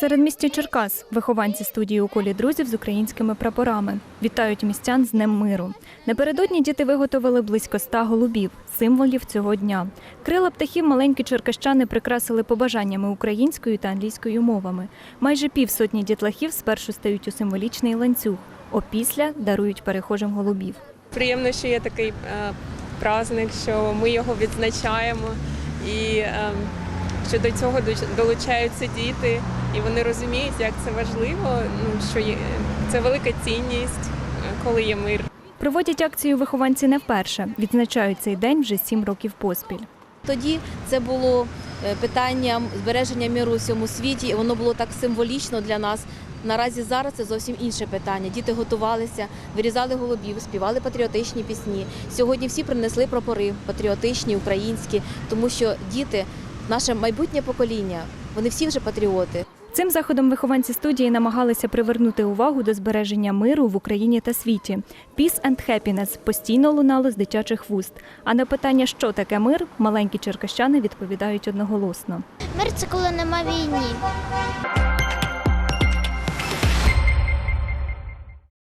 середмісті Черкас вихованці студії у колі друзів з українськими прапорами вітають містян з Днем миру. Напередодні діти виготовили близько ста голубів, символів цього дня. Крила птахів маленькі черкащани прикрасили побажаннями українською та англійською мовами. Майже півсотні дітлахів спершу стають у символічний ланцюг, опісля дарують перехожим голубів. Приємно, що є такий е, праздник, що ми його відзначаємо, і е, що до цього долучаються діти, і вони розуміють, як це важливо. Ну що є це велика цінність, коли є мир. Проводять акцію вихованці не вперше. Відзначають цей день вже сім років поспіль. Тоді це було е, питанням збереження миру у всьому світі, і воно було так символічно для нас. Наразі зараз це зовсім інше питання. Діти готувалися, вирізали голубів, співали патріотичні пісні. Сьогодні всі принесли прапори патріотичні, українські, тому що діти, наше майбутнє покоління, вони всі вже патріоти. Цим заходом вихованці студії намагалися привернути увагу до збереження миру в Україні та світі. Peace and happiness постійно лунало з дитячих вуст. А на питання, що таке мир, маленькі черкащани відповідають одноголосно. Мир це коли нема війні.